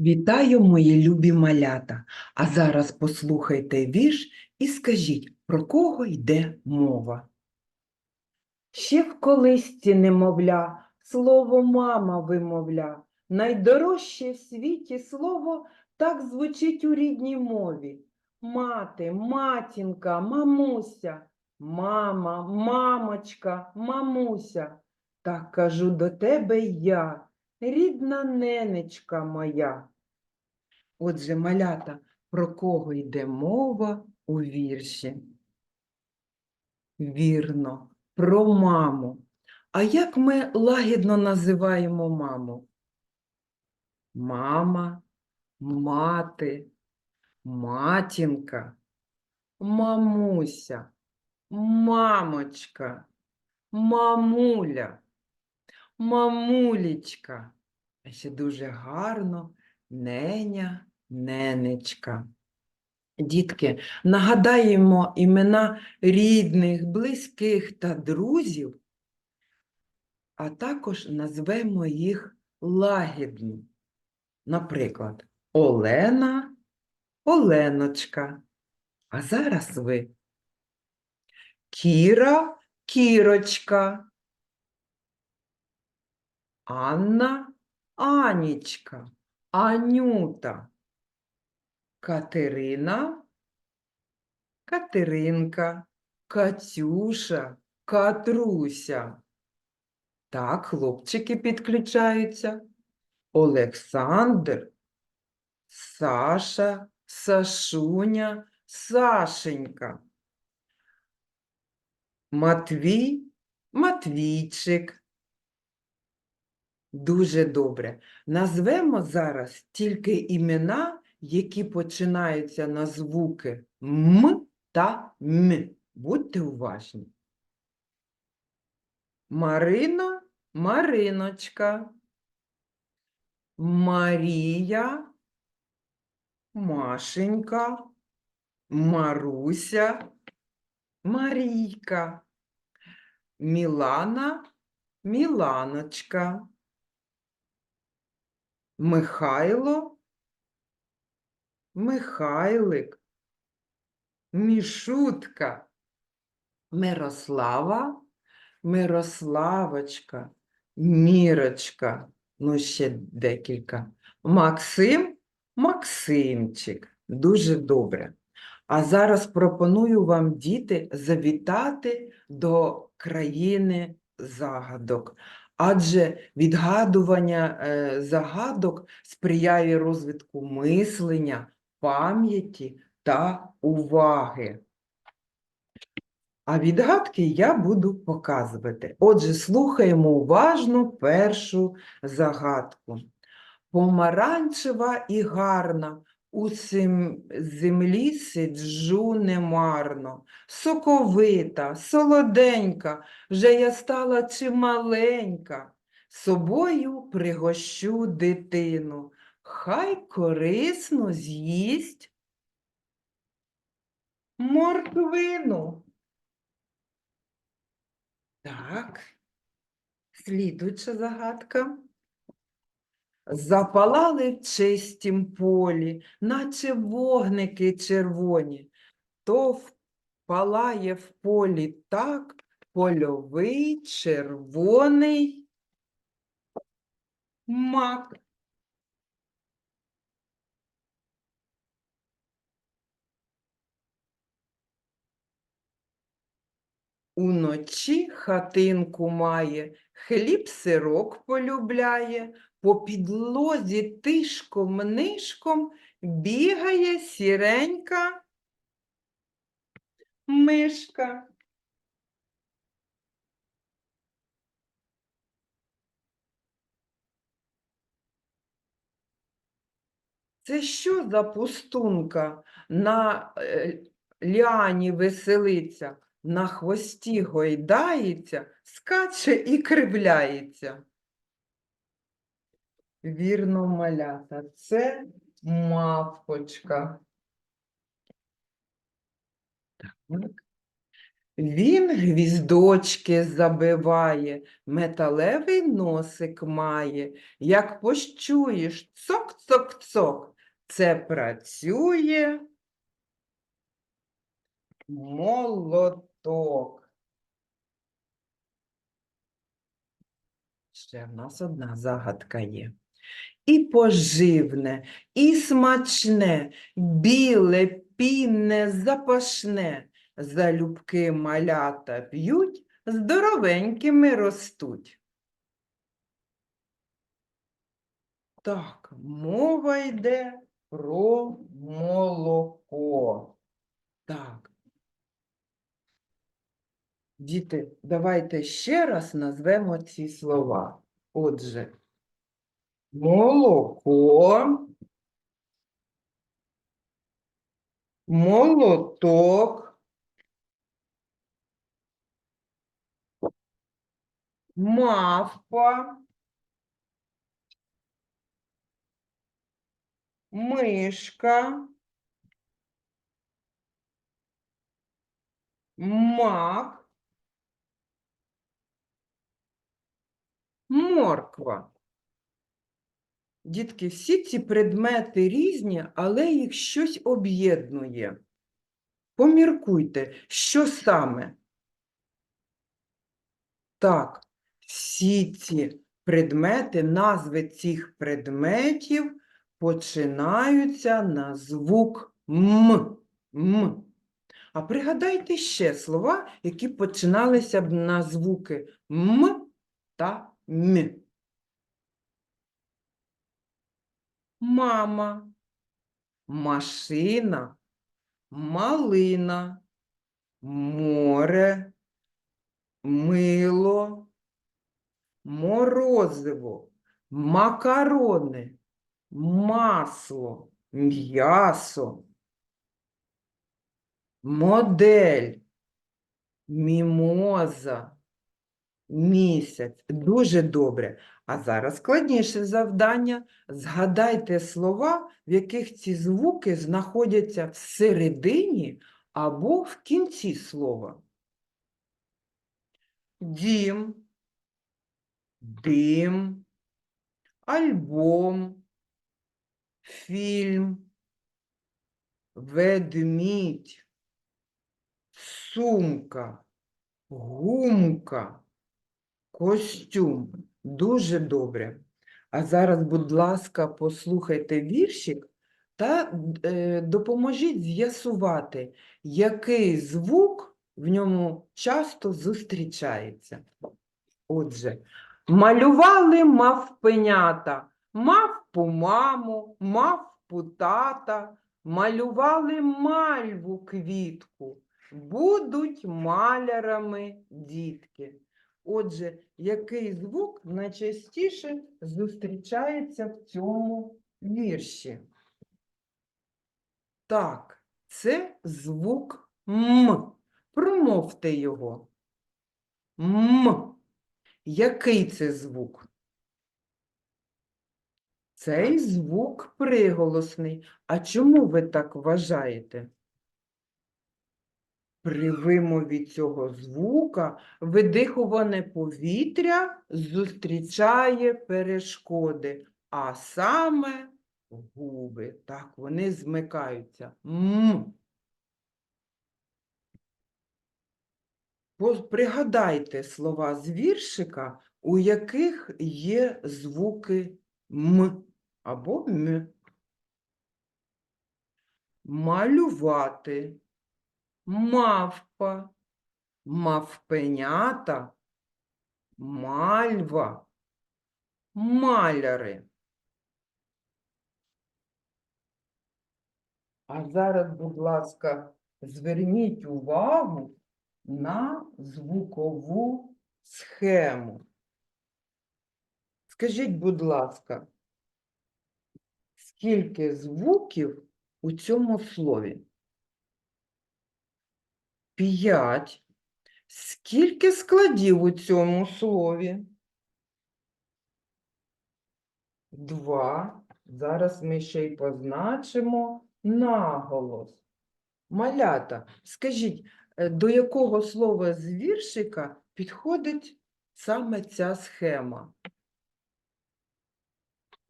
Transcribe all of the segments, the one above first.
Вітаю, мої любі малята! А зараз послухайте вірш і скажіть, про кого йде мова. Ще в колисці немовля, слово мама вимовля. Найдорожче в світі слово так звучить у рідній мові. Мати, матінка, мамуся, мама, мамочка, мамуся. Так кажу до тебе я, рідна ненечка моя. Отже, малята, про кого йде мова у вірші? Вірно, про маму. А як ми лагідно називаємо маму? Мама, мати, матінка, мамуся, мамочка, мамуля, мамулічка. А ще дуже гарно неня, ненечка. Дітки, нагадаємо імена рідних, близьких та друзів, а також назвемо їх лагідно. Наприклад, Олена, Оленочка. А зараз ви. Кіра, Кірочка. Анна, Анічка, Анюта. Катерина, Катеринка, Катюша, Катруся. Так, хлопчики підключаються. Олександр, Саша, Сашуня, Сашенька. Матвій, Матвійчик. Дуже добре. Назвемо зараз тільки імена, які починаються на звуки М та М. Будьте уважні. Марина, Мариночка. Марія, Машенька, Маруся, Марійка, Мілана, Міланочка, Михайло, Михайлик, Мішутка, Мирослава, Мирославочка, Мірочка, ну ще декілька. Максим, Максимчик. Дуже добре. А зараз пропоную вам, діти, завітати до країни загадок. Адже відгадування е, загадок сприяє розвитку мислення, пам'яті та уваги. А відгадки я буду показувати. Отже, слухаємо уважно першу загадку. Помаранчева і гарна, у землі сиджу немарно, соковита, солоденька, вже я стала чималенька. Собою пригощу дитину, хай корисно з'їсть морквину. Так, слідуюча загадка. Запалали в чистім полі, наче вогники червоні, то впалає в полі так польовий червоний мак. Уночі хатинку має, хліб сирок полюбляє, по підлозі тишком-нишком бігає сіренька мишка. Це що за пустунка на е, ліані веселиться, на хвості гойдається, скаче і кривляється? Вірно, малята, це мавпочка. Так. Він гвіздочки забиває, металевий носик має. Як пощуєш цок-цок-цок, це працює молоток. Ще в нас одна загадка є. І поживне, і смачне, біле, пінне, запашне. Залюбки малята п'ють, здоровенькими ростуть. Так, мова йде про молоко. Так. Діти, давайте ще раз назвемо ці слова. Отже, молоко, молоток, мавпа, мишка, мак, морква. Дітки, всі ці предмети різні, але їх щось об'єднує. Поміркуйте, що саме? Так, всі ці предмети, назви цих предметів починаються на звук М. М. А пригадайте ще слова, які починалися б на звуки М та М. Мама, машина, малина, море, мило, морозиво, макарони, масло, м'ясо, модель, мімоза, місяць. Дуже добре. А зараз складніше завдання. Згадайте слова, в яких ці звуки знаходяться всередині або в кінці слова. Дім, дим, альбом, фільм, ведмідь, сумка, гумка, костюм. Дуже добре. А зараз, будь ласка, послухайте віршик та е, допоможіть з'ясувати, який звук в ньому часто зустрічається. Отже, малювали мавпенята, мавпу маму, мавпу тата, малювали мальву квітку, будуть малярами дітки. Отже, який звук найчастіше зустрічається в цьому вірші? Так, це звук М. Промовте його. М. Який це звук? Цей звук приголосний. А чому ви так вважаєте? При вимові цього звука видихуване повітря зустрічає перешкоди, а саме губи. Так, вони змикаються. М. Пригадайте слова з віршика, у яких є звуки М або М. Малювати, мавпа, мавпенята, мальва, маляри. А зараз, будь ласка, зверніть увагу на звукову схему. Скажіть, будь ласка, скільки звуків у цьому слові? П'ять. Скільки складів у цьому слові? Два. Зараз ми ще й позначимо наголос. Малята, скажіть, е, до якого слова з віршика підходить саме ця схема?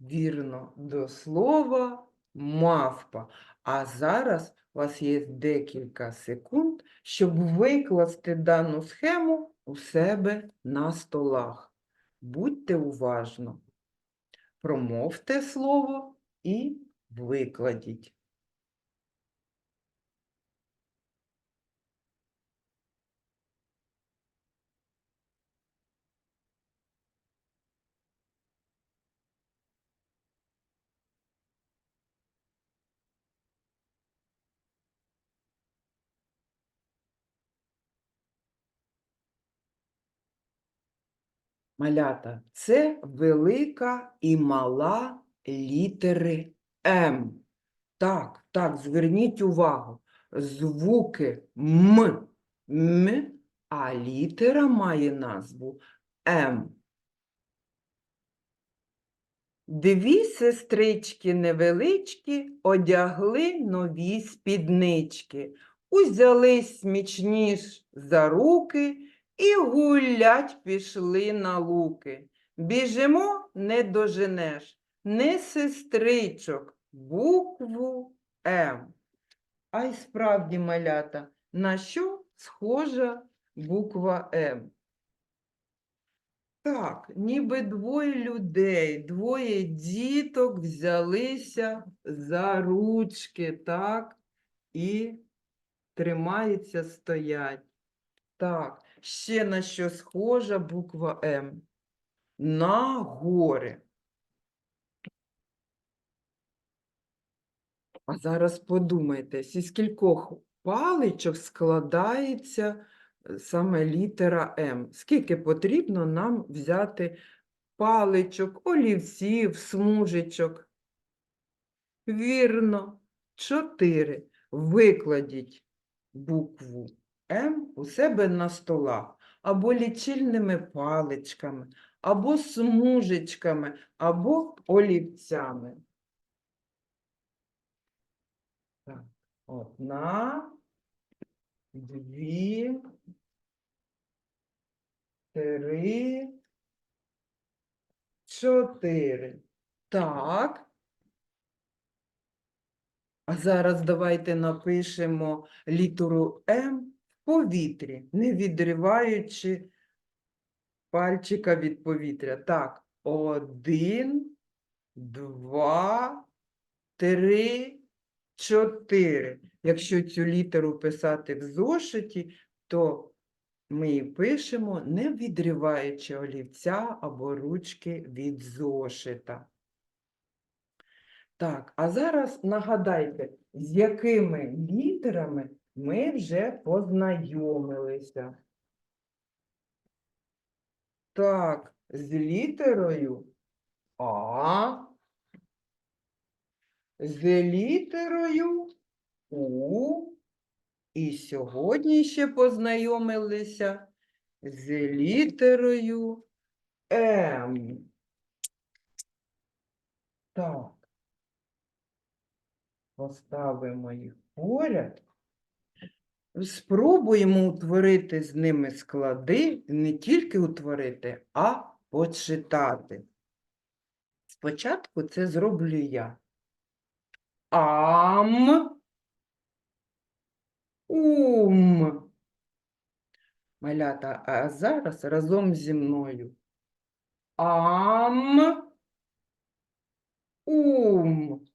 Вірно, до слова мавпа. А зараз у вас є декілька секунд, щоб викласти дану схему у себе на столах. Будьте уважно. Промовте слово і викладіть. Малята, це велика і мала літери М. Так, так, зверніть увагу. Звуки М, М, а літера має назву М. Дві сестрички невеличкі одягли нові спіднички, узялись смічніш за руки і гулять пішли на луки. Біжимо, не доженеш, не сестричок, букву М. А й справді, малята, на що схожа буква М? Так, ніби двоє людей, двоє діток взялися за ручки, так, і тримаються, стоять. Так, ще на що схожа буква М? На гори. А зараз подумайте, зі скількох паличок складається е, саме літера М. Скільки потрібно нам взяти паличок, олівців, смужечок? Вірно, чотири. Викладіть букву М у себе на столах або лічильними паличками, або смужечками, або олівцями. Так, одна, дві, три, чотири. Так. А зараз давайте напишемо літеру М повітрі, не відриваючи пальчика від повітря. Так, один, два, три, чотири. Якщо цю літеру писати в зошиті, то ми її пишемо, не відриваючи олівця або ручки від зошита. Так, а зараз нагадайте, з якими літерами ми вже познайомилися. Так, з літерою А, з літерою У. І сьогодні ще познайомилися з літерою М. Так. Поставимо їх поряд. Спробуємо утворити з ними склади, не тільки утворити, а почитати. Спочатку це зроблю я. Ам. Ум. Малята, а зараз разом зі мною. Ам. Ум.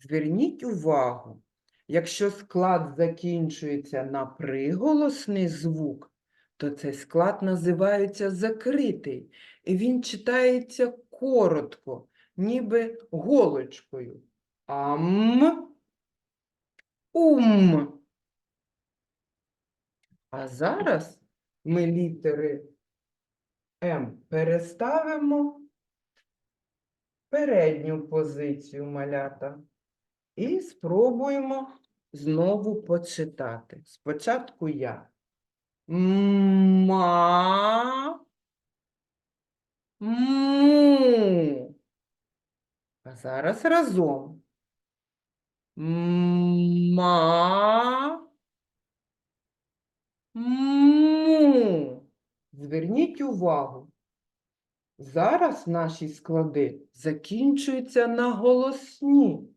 Зверніть увагу, якщо склад закінчується на приголосний звук, то цей склад називається закритий, і він читається коротко, ніби голочкою. Ам. Ум. А зараз ми літери М переставимо передню позицію малята і спробуємо знову почитати. Спочатку я. Ма. Му. А зараз разом. Ма. Му. Зверніть увагу. Зараз наші склади закінчуються на голосні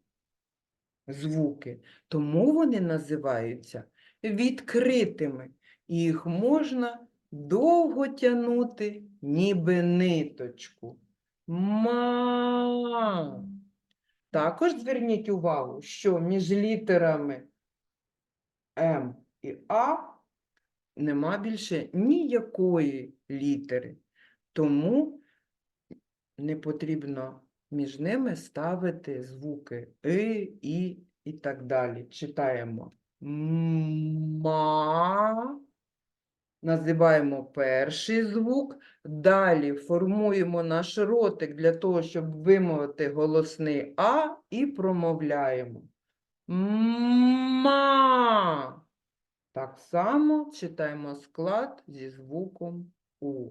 звуки, тому вони називаються відкритими, і їх можна довго тягнути, ніби ниточку. Ма. Також зверніть увагу, що між літерами М і А нема більше ніякої літери, тому не потрібно між ними ставити звуки И, І і так далі. Читаємо ма, називаємо перший звук, далі формуємо наш ротик для того, щоб вимовити голосний А і промовляємо. Ма. Так само читаємо склад зі звуком У.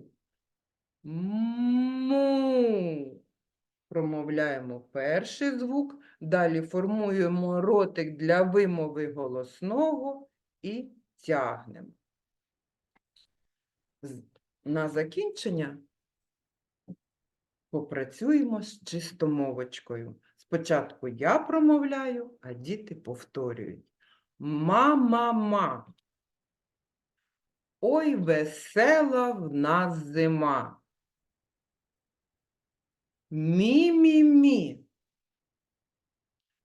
Му. Промовляємо перший звук, далі формуємо ротик для вимови голосного і тягнемо. На закінчення попрацюємо з чистомовочкою. Спочатку я промовляю, а діти повторюють. Ма-ма-ма. Ой, весела в нас зима. Мі-мі-мі.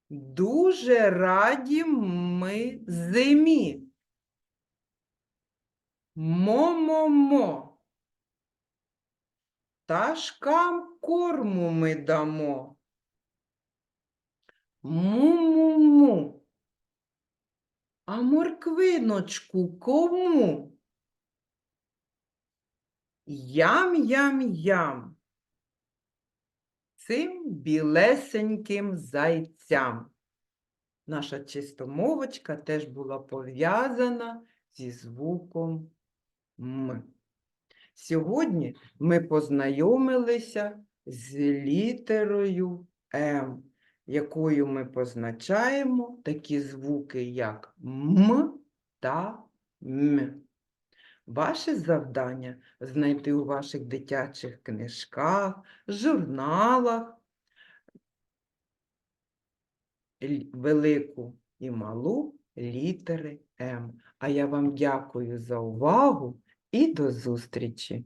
Дуже раді ми зимі. Мо-мо-мо. Пташкам корму ми дамо. Му-му-му. А морквиночку кому? Ям-ям-ям. Цим білесеньким зайцям. Наша чистомовочка теж була пов'язана зі звуком М. Сьогодні ми познайомилися з літерою М, якою ми позначаємо такі звуки, як М та М. Ваше завдання знайти у ваших дитячих книжках, журналах велику і малу літери М. А я вам дякую за увагу і до зустрічі!